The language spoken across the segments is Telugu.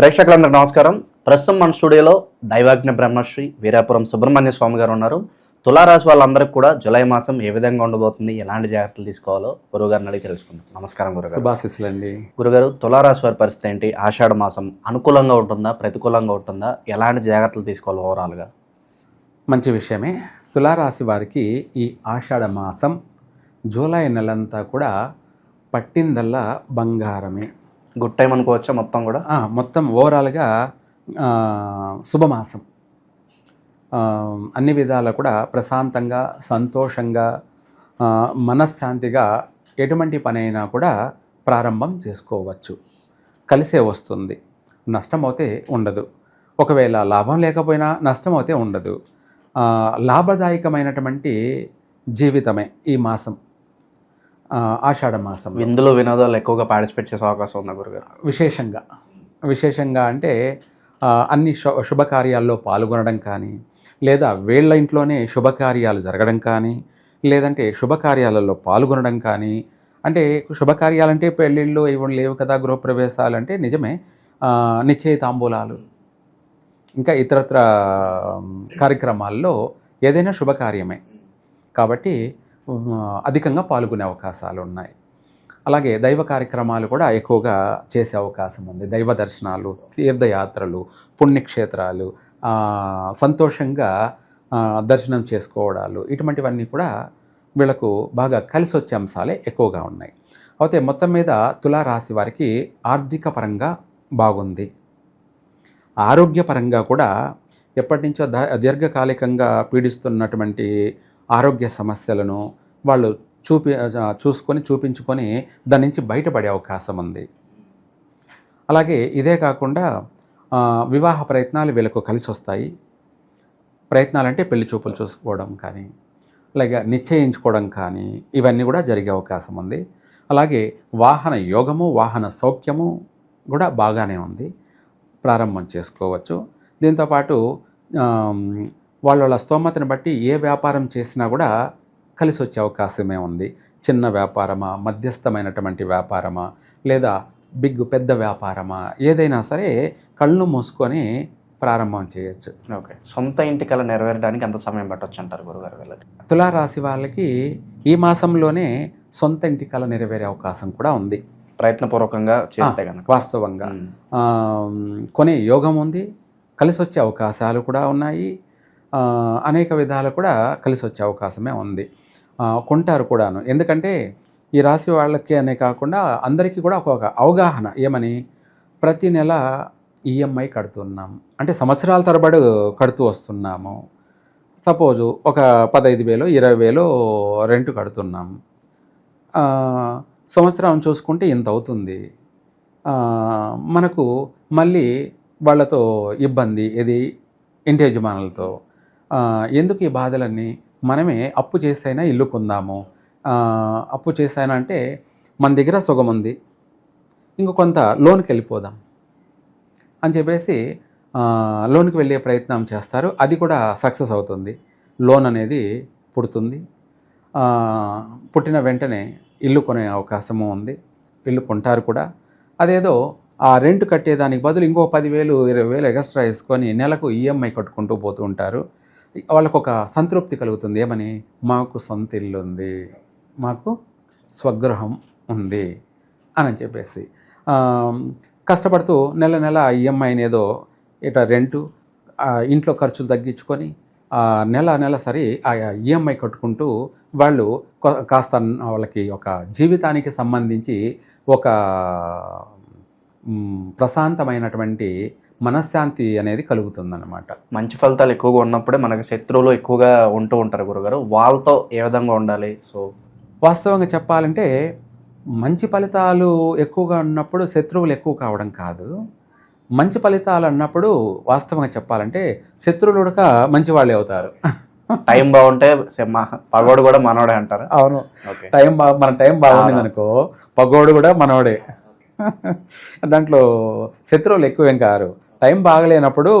ప్రేక్షకులందరికీ నమస్కారం. ప్రస్తుతం మన స్టూడియోలో దైవాజ్ఞ బ్రహ్మశ్రీ వీరాపురం సుబ్రహ్మణ్య స్వామి గారు ఉన్నారు. తులారాశి వాళ్ళందరికీ కూడా జూలై మాసం ఏ విధంగా ఉండబోతుంది ఎలాంటి జాగ్రత్తలు తీసుకోవాలో గురుగారిని అడిగి తెలుసుకుందాం. నమస్కారం గురుగారు శుభాశిస్సులండి. గురుగారు తులారాశి వారి పరిస్థితి ఏంటి? ఆషాఢ మాసం అనుకూలంగా ఉంటుందా ప్రతికూలంగా ఉంటుందా? ఎలాంటి జాగ్రత్తలు తీసుకోవాలి ఓవరాల్గా? మంచి విషయమే. తులారాశి వారికి ఈ ఆషాఢ మాసం జూలై నెలంతా కూడా పట్టిందల్లా బంగారమే. గుడ్ టైం అనుకోవచ్చా మొత్తం కూడా? మొత్తం ఓవరాల్గా శుభమాసం. అన్ని విధాలా కూడా ప్రశాంతంగా సంతోషంగా మనశ్శాంతిగా ఎటువంటి పని అయినా కూడా ప్రారంభం చేసుకోవచ్చు. కలిసే వస్తుంది. నష్టం అయితే ఉండదు. ఒకవేళ లాభం లేకపోయినా నష్టం అయితే ఉండదు లాభదాయకమైనటువంటి జీవితమే ఈ మాసం. ఆషాఢ మాసం విందులు వినోదాలు ఎక్కువగా పార్టిసిపేట్ చేసే అవకాశం ఉందా గురుగారు? విశేషంగా. విశేషంగా అంటే అన్ని శు శుభకార్యాల్లో పాల్గొనడం కానీ లేదా వీళ్ళ ఇంట్లోనే శుభకార్యాలు జరగడం కానీ లేదంటే శుభకార్యాలలో పాల్గొనడం కానీ అంటే శుభకార్యాలంటే పెళ్ళిళ్ళు ఇవి లేవు కదా గృహప్రవేశాలు అంటే నిజమే నిశ్చయితాంబూలాలు. ఇంకా ఇతరత్ర కార్యక్రమాల్లో ఏదైనా శుభకార్యమే. కాబట్టి అధికంగా పాల్గొనే అవకాశాలు ఉన్నాయి. అలాగే దైవ కార్యక్రమాలు కూడా ఎక్కువగా చేసే అవకాశం ఉంది. దైవ దర్శనాలు తీర్థయాత్రలు పుణ్యక్షేత్రాలు సంతోషంగా దర్శనం చేసుకోవడాలు ఇటువంటివన్నీ కూడా వీళ్ళకు బాగా కలిసి వచ్చే అంశాలే ఎక్కువగా ఉన్నాయి. అయితే మొత్తం మీద తులారాశి వారికి ఆర్థిక పరంగా బాగుంది. ఆరోగ్యపరంగా కూడా ఎప్పటి నుంచో ద దీర్ఘకాలికంగా పీడిస్తున్నటువంటి ఆరోగ్య సమస్యలను వాళ్ళు చూపి చూసుకొని చూపించుకొని దాని నుంచి బయటపడే అవకాశం ఉంది. అలాగే ఇదే కాకుండా వివాహ ప్రయత్నాలు వీళ్ళకు కలిసి వస్తాయి. ప్రయత్నాలంటే పెళ్ళి చూపులు చూసుకోవడం కానీ అలాగే నిశ్చయించుకోవడం కానీ ఇవన్నీ కూడా జరిగే అవకాశం ఉంది. అలాగే వాహన యోగము వాహన సౌఖ్యము కూడా బాగానే ఉంది. ప్రారంభం చేసుకోవచ్చు. దీంతోపాటు వాళ్ళ స్తోమతను బట్టి ఏ వ్యాపారం చేసినా కూడా కలిసి వచ్చే అవకాశమే ఉంది. చిన్న వ్యాపారమా మధ్యస్థమైనటువంటి వ్యాపారమా లేదా బిగ్ పెద్ద వ్యాపారమా ఏదైనా సరే కళ్ళు మూసుకొని ప్రారంభం చేయొచ్చు. ఓకే. సొంత ఇంటి కళ నెరవేరడానికి ఎంత సమయం పట్టొచ్చు అంటారు గురుగారు వీళ్ళకి? తులారాశి వాళ్ళకి ఈ మాసంలోనే సొంత ఇంటి కళ నెరవేరే అవకాశం కూడా ఉంది. ప్రయత్నపూర్వకంగా చేస్తే కనుక వాస్తవంగా. కొనే యోగం ఉంది. కలిసి వచ్చే అవకాశాలు కూడా ఉన్నాయి. అనేక విధాలు కూడా కలిసి వచ్చే అవకాశమే ఉంది. కొంటారు కూడాను. ఎందుకంటే ఈ రాశి వాళ్ళకి అనే కాకుండా అందరికీ కూడా ఒక అవగాహన. ఏమని? ప్రతి నెల ఈఎంఐ కడుతున్నాం. అంటే సంవత్సరాల తరబడి కడుతూ వస్తున్నాము. సపోజు ఒక పదహైదు వేలు ఇరవై వేలు రెంట్ కడుతున్నాం. సంవత్సరం చూసుకుంటే ఇంత అవుతుంది. మనకు మళ్ళీ వాళ్ళతో ఇబ్బంది ఇది ఇంటి యజమానులతో. ఎందుకు ఈ బాధలన్నీ మనమే అప్పు చేసైనా ఇల్లు కొందాము? అప్పు చేసైనా అంటే మన దగ్గర సుగం ఉంది. ఇంకో కొంత లోన్కి వెళ్ళిపోదాం అని చెప్పేసి లోన్కి వెళ్ళే ప్రయత్నం చేస్తారు. అది కూడా సక్సెస్ అవుతుంది. లోన్ అనేది పుడుతుంది. పుట్టిన వెంటనే ఇల్లు కొనే అవకాశము ఉంది. ఇల్లు కొంటారు కూడా. అదేదో ఆ రెంట్ కట్టేదానికి బదులు ఇంకో పదివేలు ఇరవై వేలు ఎక్స్ట్రా వేసుకొని నెలకు ఈఎంఐ కట్టుకుంటూ పోతూ ఉంటారు. వాళ్ళకు ఒక సంతృప్తి కలుగుతుంది. ఏమని? మాకు సొంత ఇల్లు ఉంది మాకు స్వగృహం ఉంది అని చెప్పేసి. కష్టపడుతూ నెల నెల ఈఎంఐని ఏదో ఇట్లా రెంటు ఇంట్లో ఖర్చులు తగ్గించుకొని ఆ, నెల నెల సరి ఆ ఈఎంఐ కట్టుకుంటూ వాళ్ళు కాస్త వాళ్ళకి ఒక జీవితానికి సంబంధించి ఒక ప్రశాంతమైనటువంటి మనశ్శాంతి అనేది కలుగుతుందన్నమాట. మంచి ఫలితాలు ఎక్కువగా ఉన్నప్పుడే మనకి శత్రువులు ఎక్కువగా ఉంటూ ఉంటారు గురుగారు. వాళ్ళతో ఏ విధంగా ఉండాలి? సో వాస్తవంగా చెప్పాలంటే మంచి ఫలితాలు ఎక్కువగా ఉన్నప్పుడు శత్రువులు ఎక్కువ కావడం కాదు. మంచి ఫలితాలు అన్నప్పుడు వాస్తవంగా చెప్పాలంటే శత్రువులు కూడా మంచి వాళ్ళే అవుతారు. టైం బాగుంటే పగోడు కూడా మనోడే అంటారు? అవును. టైం బా మన టైం బాగుండింది అనుకో పగోడు కూడా మనోడే. దాంట్లో శత్రువులు ఎక్కువేం కారు. టైం బాగలేనప్పుడు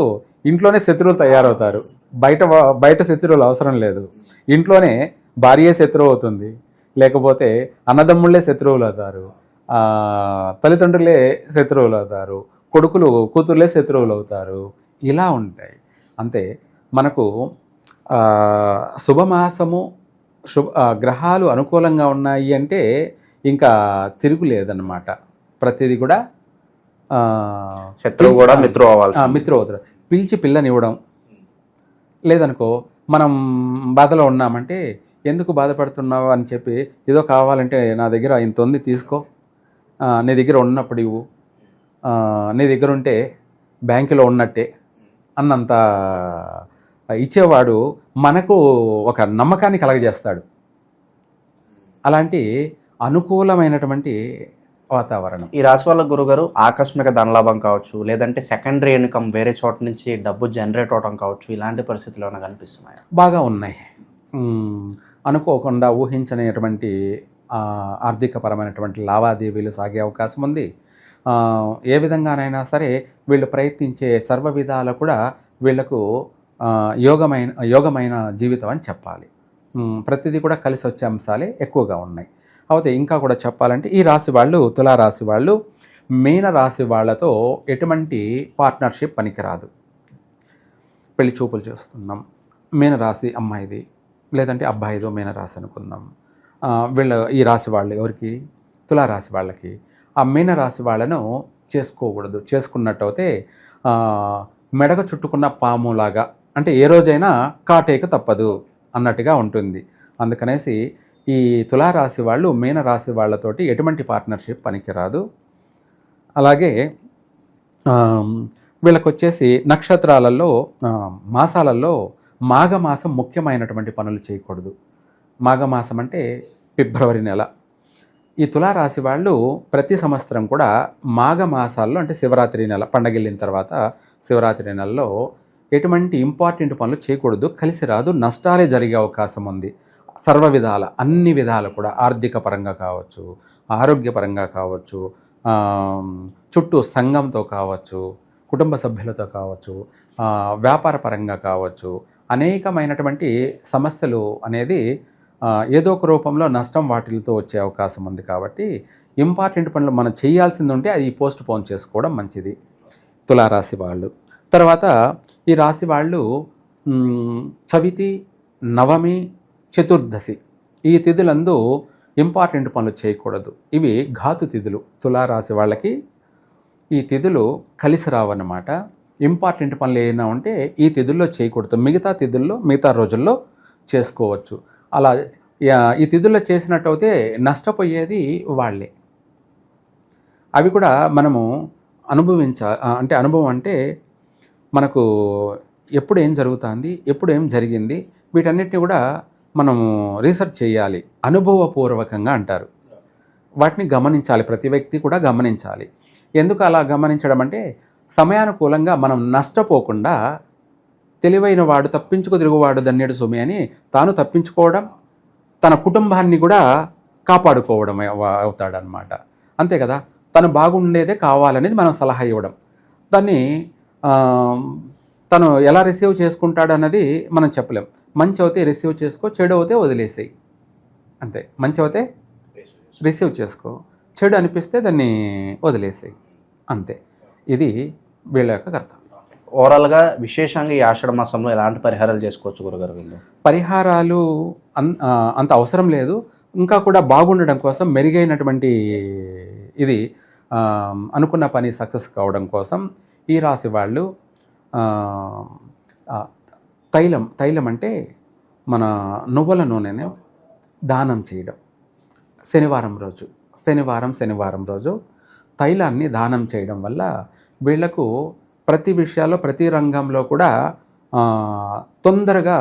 ఇంట్లోనే శత్రువులు తయారవుతారు. బయట బయట శత్రువులు అవసరం లేదు. ఇంట్లోనే భార్యే శత్రువు అవుతుంది. లేకపోతే అన్నదమ్ముళ్ళే శత్రువులు అవుతారు. తల్లిదండ్రులే శత్రువులు అవుతారు. కొడుకులు కూతుర్లే శత్రువులు అవుతారు. ఇలా ఉంటాయి. అంతే. మనకు శుభమాసము శుభ గ్రహాలు అనుకూలంగా ఉన్నాయి అంటే ఇంకా తిరుగులేదన్నమాట ప్రతిదీ కూడా శత్రువు కూడా మిత్రు అవ్వాల్సి ఆ, మిత్రు అవుతారు పిలిచి పిల్లనివ్వడం. లేదనుకో మనం బాధలో ఉన్నామంటే ఎందుకు బాధపడుతున్నావు? అని చెప్పి ఏదో కావాలంటే నా దగ్గర ఇంత ఉంది తీసుకో. నీ దగ్గర ఉన్నప్పుడు ఇవ్వు. నీ దగ్గర ఉంటే బ్యాంకులో ఉన్నట్టే. అన్నంత ఇచ్చేవాడు మనకు ఒక నమ్మకాన్ని కలగజేస్తాడు. అలాంటి అనుకూలమైనటువంటి వాతావరణం. ఈ రాశి వాళ్ళ గురుగారు ఆకస్మిక ధనలాభం కావచ్చు లేదంటే సెకండరీ ఇన్కమ్ వేరే చోట నుంచి డబ్బు జనరేట్ అవడం కావచ్చు ఇలాంటి పరిస్థితులు ఏమైనా కనిపిస్తున్నాయి? బాగా ఉన్నాయి. అనుకోకుండా ఊహించనేటువంటి ఆర్థికపరమైనటువంటి లావాదేవీలు సాగే అవకాశం ఉంది. ఏ విధంగానైనా సరే వీళ్ళు ప్రయత్నించే సర్వ విధాలు కూడా వీళ్ళకు యోగమైన యోగమైన జీవితం అని చెప్పాలి. ప్రతిదీ కూడా కలిసి వచ్చే అంశాలే ఎక్కువగా ఉన్నాయి. అయితే ఇంకా కూడా చెప్పాలంటే ఈ రాశి వాళ్ళు తులారాశి వాళ్ళు మీన రాశి వాళ్ళతో ఎటువంటి పార్ట్నర్షిప్ పనికిరాదు. పెళ్ళి చూపులు చేస్తున్నాం. మీనరాశి అమ్మాయిది లేదంటే అబ్బాయిదో మీనరాశి అనుకుందాం. వీళ్ళ ఈ రాశి వాళ్ళు ఎవరికి? తులారాశి వాళ్ళకి. ఆ మీనరాశి వాళ్ళను చేసుకోకూడదు. చేసుకున్నట్టయితే మెడగ చుట్టుకున్న పాములాగా అంటే ఏ రోజైనా కాటేక తప్పదు అన్నట్టుగా ఉంటుంది. అందుకనేసి ఈ తులారాశి వాళ్ళు మీనరాశి వాళ్ళతోటి ఎటువంటి పార్ట్నర్షిప్ పనికిరాదు. అలాగే ఆమ్, వీళ్ళకి వచ్చేసి నక్షత్రాలలో మాసాలలో మాఘమాసం ముఖ్యమైనటువంటి పనులు చేయకూడదు. మాఘమాసం అంటే ఫిబ్రవరి నెల. ఈ తులారాశి వాళ్ళు ప్రతి సంవత్సరం కూడా మాఘమాసాల్లో అంటే శివరాత్రి నెల పండగెళ్ళిన తర్వాత శివరాత్రి నెలలో ఎటువంటి ఇంపార్టెంట్ పనులు చేయకూడదు. కలిసి రాదు. నష్టాలే జరిగే అవకాశం ఉంది. సర్వ విధాల అన్ని విధాలు కూడా ఆర్థిక పరంగా కావచ్చు ఆరోగ్యపరంగా కావచ్చు చుట్టూ సంఘంతో కావచ్చు కుటుంబ సభ్యులతో కావచ్చు వ్యాపార పరంగా కావచ్చు అనేకమైనటువంటి సమస్యలు అనేది ఏదో ఒక రూపంలో నష్టం వాటిలతో వచ్చే అవకాశం ఉంది కాబట్టి ఇంపార్టెంట్ పనులు మనం చేయాల్సింది ఉంటే అది పోస్ట్ పోన్ చేసుకోవడం మంచిది. తులారాశి వాళ్ళు. తర్వాత ఈ రాశి వాళ్ళు చవితి నవమి చతుర్దశి. ఈ తిథులందు ఇంపార్టెంట్ పనులు చేయకూడదు. ఇవి ఘాతు తిథులు. తులారాశి వాళ్ళకి ఈ తిథులు కలిసి రావన్నమాట. ఇంపార్టెంట్ పనులు ఏమైనా ఉంటే ఈ తిథుల్లో చేయకూడదు. మిగతా తిథుల్లో మిగతా రోజుల్లో చేసుకోవచ్చు. అలా ఈ తిథుల్లో చేసినట్టయితే నష్టపోయేది వాళ్ళే. అవి కూడా మనము అనుభవించ అంటే అనుభవం అంటే మనకు ఎప్పుడు ఏం జరుగుతుంది ఎప్పుడు ఏం జరిగింది వీటన్నిటిని కూడా మనము రీసెర్చ్ చేయాలి. అనుభవపూర్వకంగా అంటారు. వాటిని గమనించాలి. ప్రతి వ్యక్తి కూడా గమనించాలి. ఎందుకు అలా గమనించడం అంటే సమయానుకూలంగా మనం నష్టపోకుండా తెలివైన వాడు తప్పించుకు తిరుగువాడు దన్నేడు సుమి అని తాను తప్పించుకోవడం తన కుటుంబాన్ని కూడా కాపాడుకోవడం అవుతాడనమాట అంతే కదా? తను బాగుండేదే కావాలనేది మనం సలహా ఇవ్వడం. దాన్ని తను ఎలా రిసీవ్ చేసుకుంటాడు అన్నది మనం చెప్పలేం. మంచి అవుతే రిసీవ్ చేసుకో చెడు అవుతే వదిలేసేయి. అంతే. మంచి అవుతే రిసీవ్ చేసుకో చెడు అనిపిస్తే దాన్ని వదిలేసేయి. అంతే. ఇది వీళ్ళ యొక్క కర్తవ్యం ఓవరాల్గా విశేషంగా ఈ ఆషాఢ మాసంలో ఎలాంటి పరిహారాలు చేసుకోవచ్చు గురుగారు పరిహారాలు అంత అవసరం లేదు. ఇంకా కూడా బాగుండడం కోసం మెరుగైనటువంటి ఇది అనుకున్న పని సక్సెస్ కావడం కోసం ఈ రాశి వాళ్ళు తైలం తైలం అంటే మన నువ్వుల నూనెని దానం చేయడం. శనివారం రోజు శనివారం శనివారం రోజు తైలాన్ని దానం చేయడం వల్ల వీళ్ళకు ప్రతి విషయాల్లో ప్రతి రంగంలో కూడా తొందరగా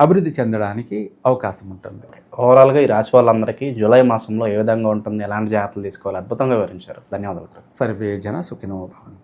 అభివృద్ధి చెందడానికి అవకాశం ఉంటుంది. ఓవరాల్గా ఈ రాశి వాళ్ళందరికీ జూలై మాసంలో ఏ విధంగా ఉంటుంది ఎలాంటి జాగ్రత్తలు తీసుకోవాలి అద్భుతంగా వివరించారు. ధన్యవాదాలు. సార్ సర్వే జన సుఖినో భవంతు.